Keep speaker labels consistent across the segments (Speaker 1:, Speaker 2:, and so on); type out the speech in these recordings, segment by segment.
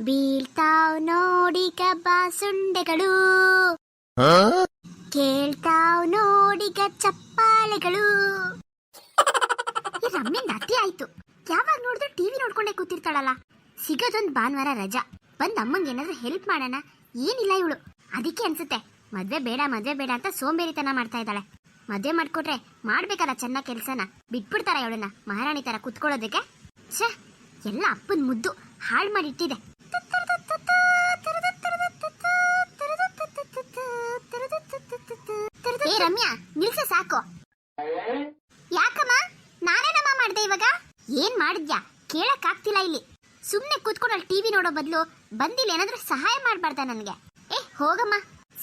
Speaker 1: ಬೀಳ್ತಾವ್ ನೋಡಿ ಬಾಸುಂಡೆಗಳು ಕೇಳ್ತಾವ್ ನೋಡಿಗ ಚಪ್ಪಾಳೆಗಳು ರಮ್ಯಂಗ್ ಅತಿ ಆಯ್ತು. ಯಾವಾಗ ನೋಡಿದ್ರು ಟಿವಿ ನೋಡ್ಕೊಂಡೇ ಕೂತಿರ್ತಾಳಲ್ಲ. ಸಿಗೋದೊಂದ್ ಭಾನುವಾರ ರಜಾ. ಬಂದ್ ಅಮ್ಮಂಗೆ ಏನಾದ್ರೂ ಹೆಲ್ಪ್ ಮಾಡೋಣ? ಏನಿಲ್ಲ ಇವಳು. ಅದಕ್ಕೆ ಅನ್ಸುತ್ತೆ ಮದ್ವೆ ಬೇಡ ಮದ್ವೆ ಬೇಡ ಅಂತ ಸೋಂಬೇರಿತನ ಮಾಡ್ತಾ ಇದ್ದಾಳೆ. ಮದ್ವೆ ಮಾಡ್ಕೊಟ್ರೆ ಮಾಡ್ಬೇಕಲ್ಲ ಚೆನ್ನಾಗಿ ಕೆಲ್ಸನ? ಬಿಟ್ಬಿಡ್ತಾರ ಇವಳನ್ನ? ಮಹಾರಾಣಿ ತರ ಕುತ್ಕೊಳ್ಳೋದಕ್ಕೆ? ಛೇ ಎಲ್ಲ ಅಪ್ಪನ್ ಮುದ್ದು. ಹಾಳು ಮಾಡಿಟ್ಟಿದೆ. ಏ, ರಮ್ಯಾ, ನಿಲ್ಸ ಸಾಕು. ಯಾಕಮ್ಮ? ನಾನೇನಮ್ಮ ಮಾಡ್ದೆ ಇವಾಗ? ಏನ್ ಮಾಡಿದ್ಯಾ? ಕೇಳಕ್ ಆಗ್ತಿಲ್ಲ ಇಲ್ಲಿ. ಸುಮ್ನೆ ಕೂತ್ಕೊಂಡು ಟಿವಿ ನೋಡೋ ಬದಲು ಬಂದಿಲ್ಲ ಏನಾದ್ರೂ ಸಹಾಯ ಮಾಡ್ಬಾರ್ದ ನನ್ಗೆ? ಏ, ಹೋಗಮ್ಮ.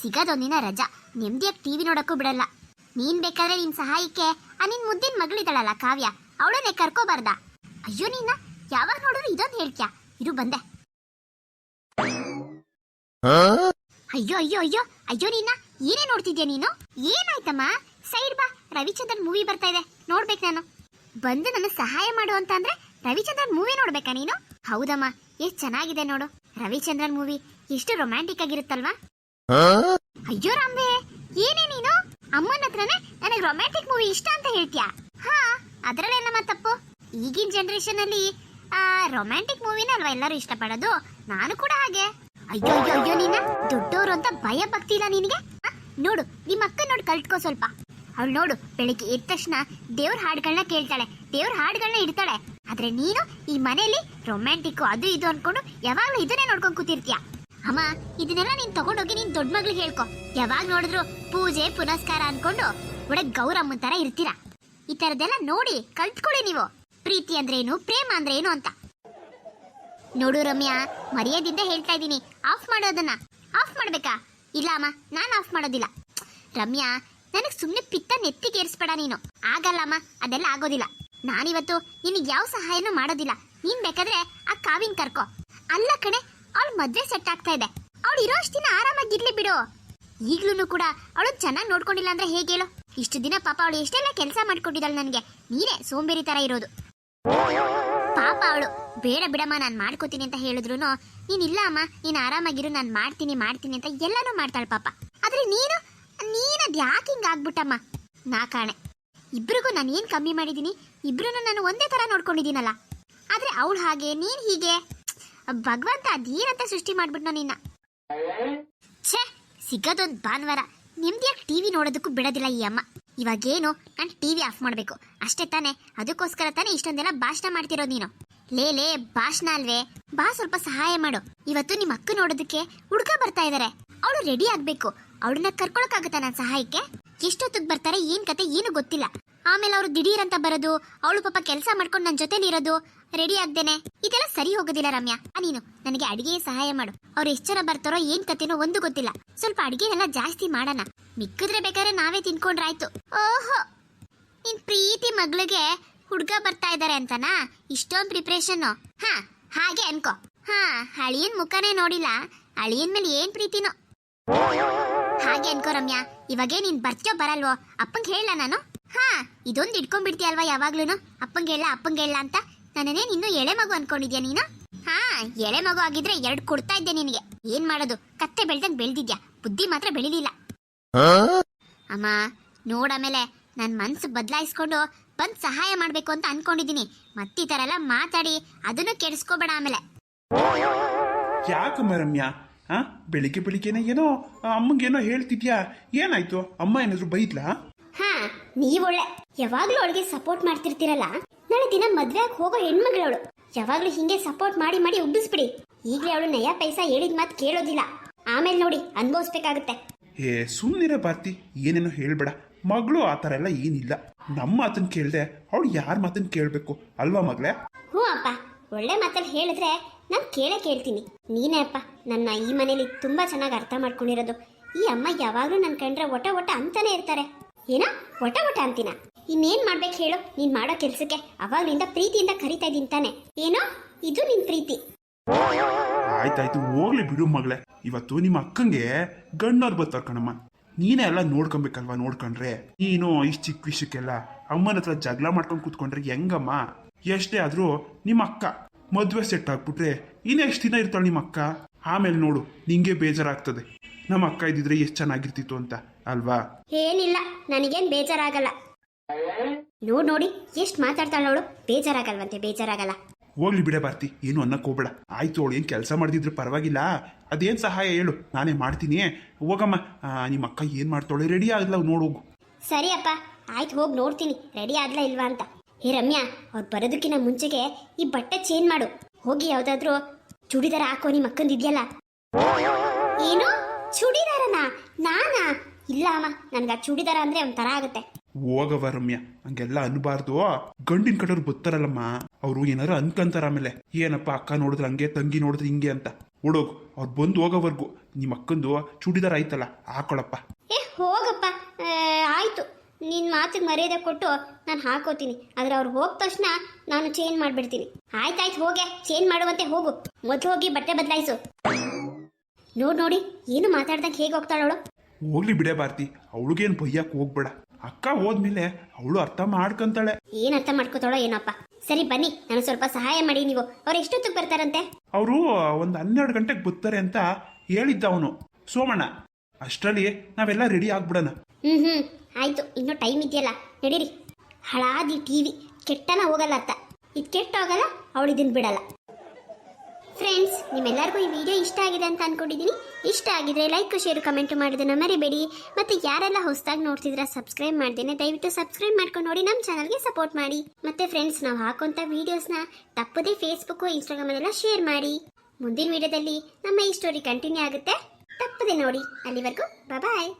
Speaker 1: ಸಿಗೋದೊಂದಿನ ರಜಾ. ನೆಮ್ಮದಿಯಾಗಿ ಟಿವಿ ನೋಡಕ್ಕೂ ಬಿಡಲ್ಲ. ನೀನ್ ಬೇಕಾದ್ರೆ ನಿನ್ ಸಹಾಯಕ್ಕೆ, ಆ, ನಿನ್ ಮುದ್ದಿನ ಮಗಳಿದಳಲ್ಲ ಕಾವ್ಯ, ಅವಳನ್ನೇ ಕರ್ಕೋಬಾರ್ದ? ಅಯ್ಯೋ ನೀನ, ಯಾವಾಗ ನೋಡಿದ್ರು ಇದೊಂದು ಹೇಳ್ತ್ಯಾ? ಇರು ಬಂದೆ. ಅಯ್ಯೋ ಅಯ್ಯೋ ಅಯ್ಯೋ ಅಯ್ಯೋ ನೀನ, ಏನೇ ನೋಡ್ತಿದ್ಯಾ ನೀನು? ಏನಾಯ್ತಮ್ಮ? ಸೈಡ್ ಬಾ, ರವಿಚಂದ್ರನ್ ಮೂವಿ ಬರ್ತಾ ಇದೆ, ನೋಡ್ಬೇಕು ನಾನು. ಬಂದು ನನ್ನ ಸಹಾಯ ಮಾಡು ಅಂತ ಅಂದ್ರೆ ರವಿಚಂದ್ರನ್ ಮೂವಿ ನೋಡ್ಬೇಕಾ ನೀನು? ಹೌದಮ್ಮ, ಎಷ್ಟ್ ಚೆನ್ನಾಗಿದೆ ನೋಡು. ರವಿಚಂದ್ರನ್ ಮೂವಿ ಎಷ್ಟು ರೊಮ್ಯಾಂಟಿಕ್ ಆಗಿರುತ್ತಲ್ವಾ? ಅಯ್ಯೋ ರಾಂಬೆ ಏನೇ ನೀನು? ಅಮ್ಮನ ಹತ್ರನೇ ನನಗೆ ರೊಮ್ಯಾಂಟಿಕ್ ಮೂವಿ ಇಷ್ಟ ಅಂತ ಹೇಳ್ತೀಯಾ? ಹಾ ಅದ್ರಲ್ಲೇನಮ್ಮ ತಪ್ಪು. ಈಗಿನ ಜನರೇಷನ್ ಅಲ್ಲಿ ರೊಮ್ಯಾಂಟಿಕ್ ಮೂವಿನ ಅಲ್ವಾ ಎಲ್ಲರೂ ಇಷ್ಟಪಡೋದು? ನಾನು ಕೂಡ ಹಾಗೆ. ಅಯ್ಯೋ ಅಯ್ಯೋ ಅಯ್ಯೋ, ನೀನ? ದೊಡ್ಡವರು ಅಂತ ಭಯ ಭಕ್ತಿ ಇಲ್ಲ ನಿನಗೆ ನೋಡು, ನಿಮ್ಮ ಅಕ್ಕ ನೋಡು ಕಲ್ತ್ಕೋ ಸ್ವಲ್ಪ. ಅವಳು ನೋಡು, ಬೆಳಿಗ್ಗೆ ಎದ್ದ ತಕ್ಷಣ ದೇವ್ರ ಹಾಡುಗಳನ್ನ ಕೇಳ್ತಾಳೆ. ದೇವ್ರ ಹಾಡುಗಳನ್ನ ಇಡ್ತಾಳೆ. ಆದ್ರೆ ನೀನು ಈ ಮನೆಯಲ್ಲಿ ರೊಮ್ಯಾಂಟಿಕ್ ಅದು ಇದು ಅನ್ಕೊಂಡು ಯಾವಾಗ್ಲೂ ಇದನ್ನೇ ನೋಡ್ಕೊಂಡು ಕೂತಿರ್ತೀಯ. ಅಮ್ಮ, ಇದನ್ನೆಲ್ಲ ನೀನ್ ತಗೊಂಡೋಗಿ ನೀನ್ ದೊಡ್ಡ ಮಗ್ಳಿಗೆ ಹೇಳ್ಕೊ. ಯಾವಾಗ ನೋಡಿದ್ರು ಪೂಜೆ, ಪುನಸ್ಕಾರ ಅನ್ಕೊಂಡು ಒಡೆ ಗೌರಮ್ಮನ್ ತರ ಇರ್ತೀರಾ. ಈ ತರದೆಲ್ಲ ನೋಡಿ ಕಲ್ತ್ಕೊಳ್ಳಿ ನೀವು. ಪ್ರೀತಿ ಅಂದ್ರೆ ಏನು, ಪ್ರೇಮ ಅಂದ್ರೆ ಏನು ಅಂತ. ನೋಡು ರಮ್ಯಾ, ಮರ್ಯಾದಿಂದ ಹೇಳ್ತಾ ಇದ್ದೀನಿ. ಆಫ್ ಮಾಡೋದನ್ನ. ಆಫ್ ಮಾಡ್ಬೇಕಾ? ಇಲ್ಲ ಅಮ್ಮ, ನಾನು ಆಫ್ ಮಾಡೋದಿಲ್ಲ. ರಮ್ಯಾ, ನನಗೆ ಸುಮ್ಮನೆ ಪಿತ್ತ ನೆತ್ತಿಗೇರಿಸ್ಬೇಡ ನೀನು. ಆಗಲ್ಲಮ್ಮ ಅದೆಲ್ಲ ಆಗೋದಿಲ್ಲ. ನಾನಿವತ್ತು ನಿನಗೆ ಯಾವ ಸಹಾಯನೂ ಮಾಡೋದಿಲ್ಲ. ನೀನ್ ಬೇಕಾದ್ರೆ ಆ ಕಾವಿನ್ ಕರ್ಕೋ. ಅಲ್ಲ ಕಣೆ, ಅವಳು ಮದ್ವೆ ಸೆಟ್ ಆಗ್ತಾ ಇದೆ. ಅವಳು ಇರೋ ಅಷ್ಟು ದಿನ ಆರಾಮಾಗಿರ್ಲಿ ಬಿಡು. ಈಗ್ಲೂ ಕೂಡ ಅವಳು ಚೆನ್ನಾಗಿ ನೋಡ್ಕೊಂಡಿಲ್ಲ ಅಂದ್ರೆ ಹೇಗೆ ಹೇಳು? ಇಷ್ಟು ದಿನ ಪಾಪ ಅವಳು ಎಷ್ಟೆಲ್ಲ ಕೆಲಸ ಮಾಡ್ಕೊಟ್ಟಿದ್ದಾಳೆ ನನಗೆ. ನೀನೇ ಸೋಂಬೇರಿ ತರ ಇರೋದು. ಪಾಪ ಅವಳು. ಬೇಡ ಬಿಡಮ್ಮ, ನಾನು ಮಾಡ್ಕೋತೀನಿ ಅಂತ ಹೇಳಿದ್ರು ನೀನ್ ಇಲ್ಲ ಅಮ್ಮ, ನೀನ್ ಆರಾಮಾಗಿರು, ನಾನು ಮಾಡ್ತೀನಿ ಮಾಡ್ತೀನಿ ಅಂತ ಎಲ್ಲನೂ ಮಾಡ್ತಾಳೆ ಪಾಪ. ಆದ್ರೆ ನೀನು ನೀನದ್ ಯಾಕೆ ಹಿಂಗ್ ಆಗ್ಬಿಟ್ಟಮ್ಮ? ನಾ ಕಾಣೆ. ಇಬ್ರಿಗೂ ನಾನು ಏನ್ ಕಮ್ಮಿ ಮಾಡಿದೀನಿ? ಇಬ್ರು ನಾನು ಒಂದೇ ತರ ನೋಡ್ಕೊಂಡಿದ್ದೀನಲ್ಲ ಆದ್ರೆ ಅವಳು ಹಾಗೆ, ನೀನ್ ಹೀಗೆ, ಭಗವಂತ ಅದೇನಂತ ಸೃಷ್ಟಿ ಮಾಡ್ಬಿಟ್ನೋ ನಿನ್ನ. ಛೇ, ಸಿಗೋದೊಂದು ಭಾನುವಾರ. ನಿಮ್ದಿಯಾಗಿ ಟಿವಿ ನೋಡೋದಕ್ಕೂ ಬಿಡೋದಿಲ್ಲ ಈ ಅಮ್ಮ? ಇವಾಗೇನು, ನಾನು ಟಿವಿ ಆಫ್ ಮಾಡಬೇಕು. ಅಷ್ಟೇ ತಾನೇ, ಅದಕ್ಕೋಸ್ಕರ ತಾನೇ ಇಷ್ಟೊಂದೆಲ್ಲ ಭಾಷಣ ಮಾಡ್ತಿರೋದು ನೀನು. ಲೇ ಲೇ ಭಾಷಣ ಅಲ್ವೇ? ಬಾ ಸ್ವಲ್ಪ ಸಹಾಯ ಮಾಡು. ಇವತ್ತು ನಿಮ್ಮ ಅಕ್ಕ ನೋಡೋದಕ್ಕೆ ಹುಡ್ಕ ಬರ್ತಾ ಇದಾರೆ. ಅವಳು ರೆಡಿ ಆಗ್ಬೇಕು. ಅವಳನ್ನ ಕರ್ಕೊಳಕ್ಕಾಗತ್ತಾ ನನ್ನ ಸಹಾಯಕ್ಕೆ? ಎಷ್ಟೊತ್ತಿಗೆ ಬರ್ತಾರೆ, ಏನ್ ಕತೆ ಏನು ಗೊತ್ತಿಲ್ಲ. ಆಮೇಲೆ ಅವರು ದಿಢೀರ್ ಅಂತ ಬರೋದು, ಅವಳು ಪಾಪ ಕೆಲಸ ಮಾಡ್ಕೊಂಡು ನನ್ನ ಜೊತೆ ಇರೋದು. ರೆಡಿ ಆಗ್ದೇನೆ. ಇದೆಲ್ಲ ಸರಿ ಹೋಗೋದಿಲ್ಲ ರಮ್ಯಾ. ನೀನು ನನಗೆ ಅಡಿಗೆ ಸಹಾಯ ಮಾಡು. ಅವ್ರು ಎಷ್ಟು ಜನ ಬರ್ತಾರೋ ಏನ್ ಕತೆನೋ ಒಂದು ಗೊತ್ತಿಲ್ಲ. ಸ್ವಲ್ಪ ಅಡಿಗೆನೆಲ್ಲ ಜಾಸ್ತಿ ಮಾಡೋಣ. ಮಿಕ್ಕಿದ್ರೆ ಬೇಕಾದ್ರೆ ನಾವೇ ತಿನ್ಕೊಂಡ್ರಾಯ್ತು. ಓಹೋ! ನಿನ್ ಪ್ರೀತಿ ಮಗಳಿಗೆ ಹುಡ್ಗ ಬರ್ತಾ ಇದಾರೆ ಅಂತನಾ? ಇಷ್ಟೊಂದ್ ಪ್ರಿಪ್ರೇಷನ್ ಹಾ ಹಾಗೆ ಅನ್ಕೋ. ಹಾ ಅಳಿಯನ್ ಮುಖನೇ ನೋಡಿಲ್ಲ. ಅಳಿಯನ್ ಮೇಲೆ ಏನ್ ಪ್ರೀತಿನೋ? ಹಾಗೆ ಅನ್ಕೋ ರಮ್ಯಾ ಇವಾಗೇ ನೀನ್ ಬರ್ತೋ ಬರಲ್ವೋ? ಅಪ್ಪಂಗ್ ಹೇಳ ನಾನು? ಹಾ ಇದೊಂದು ಇಟ್ಕೊಂಡ್ಬಿಡ್ತೀಯಲ್ವಾ ಯಾವಾಗ್ಲೂನು? ಅಪ್ಪಂಗ್ ಹೇಳ ಅಪ್ಪಂಗ್ ಹೇಳ ಅಂತ ನನ್ನೇ ಇನ್ನು ಎಳೆ ಮಗು ಅನ್ಕೊಂಡಿದ್ಯಾ ನೀನು? ಹಾ ಎಳೆ ಮಗು ಆಗಿದ್ರೆ ಎರಡು ಕೊಡ್ತಾ ಇದ್ದೆ ನಿನಗೆ. ಏನ್ ಮಾಡೋದು? ಕತ್ತೆ ಬೆಳ್ದಂಗ್ ಬೆಳ್ದಿದ್ಯಾ? ಬುದ್ಧಿ ಮಾತ್ರ ಬೆಳಿಲಿಲ್ಲ. ಅಮ್ಮ ನೋಡಾಮೇಲೆ ನನ್ ಮನ್ಸು ಬದಲಾಯಿಸ್ಕೊಂಡು ಬಂದ್ ಸಹಾಯ ಮಾಡ್ಬೇಕು ಅಂತ ಅನ್ಕೊಂಡಿದೀನಿ. ಮತ್ತೆ ಎಲ್ಲ ಮಾತಾಡಿ ಅದನ್ನು ಕೆಡಿಸ್ಕೋಬೇಡ ಆಮೇಲೆ.
Speaker 2: ಯಾಕಮ್ಮ ರಮ್ಯಾ ಹಾ ಬೆಳಿಗ್ಗೆ ಬೆಳಿಗ್ಗೆನೆ ಏನೋ ಅಮ್ಮಂಗೇನೋ ಹೇಳ್ತಿದ್ಯಾ? ಏನಾಯ್ತು? ಅಮ್ಮ ಏನಾದ್ರು ಬೈದ್ಲಾ?
Speaker 1: ಹಾ ನೀವೊಳ್ಳೆ ಯಾವಾಗ್ಲೂ ಅವಳಿಗೆ ಸಪೋರ್ಟ್ ಮಾಡ್ತಿರ್ತೀರಲ್ಲ? ನಾಳೆ ದಿನ ಮದ್ವೆ ಆಗಿ ಹೋಗೋ ಹೆಣ್ಮಗಳವಳು. ಯಾವಾಗ್ಲೂ ಹಿಂಗೆ ಸಪೋರ್ಟ್ ಮಾಡಿ ಮಾಡಿ ಉಬ್ಬಿಸ್ಬಿಡಿ. ಈಗಲೇ ಅವಳು ನಯ ಪೈಸಾ ಹೇಳಿದ ಮಾತು ಕೇಳೋದಿಲ್ಲ. ಆಮೇಲೆ ನೋಡಿ ಅನ್ಬೋಸ್ಬೇಕಾಗತ್ತೆ
Speaker 2: ಏ ಸುಮ್ಮನಿರ ಭಾರತಿ ಏನೇನೋ ಹೇಳ್ಬೇಡ. ಮಗಳು ಆ ಥರ ಎಲ್ಲ ಏನಿಲ್ಲ. ನಮ್ಮ ಮಾತನ್ನು ಕೇಳ್ದೆ ಅವಳು ಯಾರ ಮಾತನ್ನು ಕೇಳಬೇಕು? ಅಲ್ವಾ ಮಗಳೇ?
Speaker 1: ಹ್ಞೂ ಅಪ್ಪ. ಒಳ್ಳೆ ಮಾತಲ್ಲಿ ಹೇಳಿದ್ರೆ ನಾನು ಕೇಳೇ ಕೇಳ್ತೀನಿ. ನೀನೇ ಅಪ್ಪ ನನ್ನ ಈ ಮನೇಲಿ ತುಂಬಾ ಚೆನ್ನಾಗಿ ಅರ್ಥ ಮಾಡ್ಕೊಂಡಿರೋದು. ಈ ಅಮ್ಮ ಯಾವಾಗಲೂ ನನ್ನ ಕಂಡ್ರೆ ಒಟ ಒಟ ಅಂತಾನೆ ಇರ್ತಾರೆ. ಏನೋ? ಒಟ ಒಟ ಅಂತೀನ? ಇನ್ನೇನ್ ಮಾಡ್ಬೇಕು ಹೇಳು? ನೀನ್ ಮಾಡೋ ಕೆಲಸಕ್ಕೆ ಅವಾಗಲಿಂದ ಪ್ರೀತಿಯಿಂದ ಕರಿತಾ ಇದ್ದೀನಿ ತಾನೆ. ಏನೋ? ಇದು ನಿನ್ ಪ್ರೀತಿ.
Speaker 2: ಆಯ್ತಾಯ್ತು ಹೋಗ್ಲಿ ಬಿಡು ಮಗಳೇ. ಇವತ್ತು ನಿಮ್ಮ ಅಕ್ಕಂಗೆ ಗಣ್ಣವ್ರು ಬರ್ತಾರ ಕಣಮ್ಮ. ನೀನೇ ಎಲ್ಲ ನೋಡ್ಕೊಬೇಕಲ್ವಾ, ನೋಡ್ಕೊಂಡ್ರೆ? ನೀನು ಇಷ್ಟು ಚಿಕ್ಕ ವಿಷಯಕ್ಕೆಲ್ಲ ಅಮ್ಮನ ಹತ್ರ ಜಗಳ ಮಾಡ್ಕೊಂಡು ಕೂತ್ಕೊಂಡ್ರೆ ಹೆಂಗಮ್ಮ? ಎಷ್ಟೇ ಆದ್ರೂ ನಿಮ್ಮ ಅಕ್ಕ ಮದುವೆ ಸೆಟ್ ಆಗ್ಬಿಟ್ರೆ ಇನ್ನು ಎಷ್ಟು ದಿನ ಇರ್ತಾಳೆ ನಿಮ್ಮ ಅಕ್ಕ? ಆಮೇಲೆ ನೋಡು, ನಿಂಗೆ ಬೇಜಾರಾಗ್ತದೆ. ನಮ್ಮ ಅಕ್ಕ ಇದ್ದಿದ್ರೆ ಎಷ್ಟು ಚೆನ್ನಾಗಿರ್ತಿತ್ತು ಅಂತ, ಅಲ್ವಾ?
Speaker 1: ಏನಿಲ್ಲ, ನನಗೇನು ಬೇಜಾರಾಗಲ್ಲ. ನೋಡ್ ನೋಡಿ, ಎಷ್ಟು ಮಾತಾಡ್ತಾಳ ಅವಳು. ಬೇಜಾರಾಗಲ್ವಂತೆ, ಬೇಜಾರಾಗಲ್ಲ.
Speaker 2: ಹೋಗ್ಲಿ ಬಿಡ ಭಾರತಿ ಏನು ಅನ್ನಕ್ಕೆ ಹೋಗ್ಬೇಡ. ಆಯ್ತು ಅವಳು ಏನು ಕೆಲಸ ಮಾಡ್ದಿದ್ರು ಪರವಾಗಿಲ್ಲ. ಅದೇನು ಸಹಾಯ ಹೇಳು. ನಾನೇ ಮಾಡ್ತೀನಿ. ಹೋಗಮ್ಮ. ನಿಮ್ಮ ಅಕ್ಕ ಏನು ಮಾಡ್ತಾಳೆ? ರೆಡಿ ಆಗಲ್ಲ ನೋಡು ಹೋಗು.
Speaker 1: ಸರಿ ಅಪ್ಪ. ಆಯ್ತು ಹೋಗಿ ನೋಡ್ತೀನಿ. ರೆಡಿ ಆಗಲ್ಲ ಇಲ್ವಾ ಅಂತ. ಹೇ ರಮ್ಯಾ ಅವ್ರು ಬರೋದಕ್ಕಿಂತ ಮುಂಚೆಗೆ ಈ ಬಟ್ಟೆ ಚೇಂಜ್ ಮಾಡು. ಹೋಗಿ ಯಾವುದಾದ್ರೂ ಚೂಡಿದಾರ ಹಾಕೋ ನಿಮ್ಮ ಅಕ್ಕಂದಿದ್ಯಲ್ಲ ಏನು? ಚೂಡಿದಾರನ? ನಾನಾ? ಇಲ್ಲ ಅಮ್ಮ ನನ್ಗೆ ಆ ಚೂಡಿದಾರ ಅಂದ್ರೆ ಒಂಥರ ಆಗುತ್ತೆ.
Speaker 2: ಹೋಗವ ರಮ್ಯ ಹಂಗೆಲ್ಲ ಅನ್ಬಾರ್ದು. ಗಂಡಿನ ಕಡೆಯವ್ರು ಗೊತ್ತಾರಲ್ಲಮ್ಮ ಅವರು ಏನಾರ ಅನ್ಕಂತಾರ ಆಮೇಲೆ ಏನಪ್ಪ ಅಕ್ಕ ನೋಡಿದ್ರೆ ಹಂಗೆ ತಂಗಿ ನೋಡಿದ್ರೆ ಹಿಂಗೆ ಅಂತ. ಓಡೋಗು ಅವ್ರು ಬಂದು ಹೋಗೋವರೆಗೂ ನಿಮ್ಮ ಅಕ್ಕಂದು ಚೂಡಿದಾರ ಆಯ್ತಲ್ಲ ಹಾಕೊಳಪ್ಪ.
Speaker 1: ಏ ಹೋಗಪ್ಪ ಆಯ್ತು. ನಿನ್ನ ಮಾತಿಗೆ ಮರ್ಯಾದೆ ಕೊಟ್ಟು ನಾನು ಹಾಕೋತೀನಿ. ಆದ್ರೆ ಅವ್ರು ಹೋದ ತಕ್ಷಣ ನಾನು ಚೇಂಜ್ ಮಾಡಿಬಿಡ್ತೀನಿ. ಆಯ್ತಾಯ್ತು ಹೋಗೆ. ಚೇಂಜ್ ಮಾಡುವಂತೆ ಹೋಗು. ಮೊದ್ಲು ಹೋಗಿ ಬಟ್ಟೆ ಬದಲಾಯಿಸು. ನೋಡ್ ನೋಡಿ ಏನು ಮಾತಾಡ್ದಂಗೆ ಹೇಗೆ ಹೋಗ್ತಾಳವಳು
Speaker 2: ಹೋಗ್ಲಿ ಬಿಡೇ ಭಾರತಿ. ಅವಳಿಗೇನು ಬೈಯಕ್ಕೆ ಹೋಗ್ಬೇಡ. ಅಕ್ಕ ಹೋದ್ಮೇಲೆ ಅವಳು ಅರ್ಥ ಮಾಡ್ಕಂತಾಳೆ.
Speaker 1: ಏನು ಅರ್ಥ ಮಾಡ್ಕೋತಾಳೋ ಏನಪ್ಪ. ಸರಿ ಬನ್ನಿ. ನಾನು ಸ್ವಲ್ಪ ಸಹಾಯ ಮಾಡಿ ನೀವು. ಅವ್ರು ಎಷ್ಟೊತ್ತಿಗೆ ಬರ್ತಾರಂತೆ?
Speaker 2: ಅವರು ಒಂದು ಹನ್ನೆರಡು ಗಂಟೆಗೆ ಬರ್ತಾರೆ ಅಂತ ಹೇಳಿದ್ದ ಅವನು. ಸೋಮಣ್ಣ ಅಷ್ಟರಲ್ಲಿ ನಾವೆಲ್ಲ ರೆಡಿ ಆಗ್ಬಿಡೋಣ.
Speaker 1: ಹ್ಮ್ ಹ್ಮ್. ಆಯ್ತು ಇನ್ನೂ ಟೈಮ್ ಇದೆಯಲ್ಲ. ನಡೀರಿ. ಹಳಾದಿ ಟಿವಿ ಕೆಟ್ಟನ ಹೋಗಲ್ಲ ಅತ್ತ ಇದು ಕೆಟ್ಟ ಹೋಗಲ್ಲ ಅವಳು ಇದನ್ನ ಬಿಡಲ್ಲ. ಫ್ರೆಂಡ್ಸ್ ನಿಮ್ಮೆಲ್ಲರಿಗೂ ಈ ವಿಡಿಯೋ ಇಷ್ಟ ಆಗಿದೆ ಅಂತ ಅಂದ್ಕೊಂಡಿದ್ದೀನಿ ಇಷ್ಟ ಆಗಿದ್ರೆ ಲೈಕ್ ಶೇರ್ ಕಮೆಂಟ್ ಮಾಡೋದನ್ನ ಮರಿಬೇಡಿ. ಮತ್ತೆ ಯಾರೆಲ್ಲ ಹೊಸದಾಗಿ ನೋಡ್ತಿದ್ರೆ ಸಬ್ಸ್ಕ್ರೈಬ್ ಮಾಡ್ದೇನೆ ದಯವಿಟ್ಟು ಸಬ್ಸ್ಕ್ರೈಬ್ ಮಾಡ್ಕೊಂಡು ನೋಡಿ ನಮ್ಮ ಚಾನಲ್ಗೆ ಸಪೋರ್ಟ್ ಮಾಡಿ. ಮತ್ತೆ ಫ್ರೆಂಡ್ಸ್ ನಾವು ಹಾಕೋಂಥ ವಿಡಿಯೋಸ್ನ ತಪ್ಪದೇ ಫೇಸ್ಬುಕ್ ಇನ್ಸ್ಟಾಗ್ರಾಮಲ್ಲೆಲ್ಲ ಶೇರ್ ಮಾಡಿ. ಮುಂದಿನ ವಿಡಿಯೋದಲ್ಲಿ ನಮ್ಮ ಈ ಸ್ಟೋರಿ ಕಂಟಿನ್ಯೂ ಆಗುತ್ತೆ. ತಪ್ಪದೆ ನೋಡಿ. ಅಲ್ಲಿವರೆಗೂ ಬಾಯ್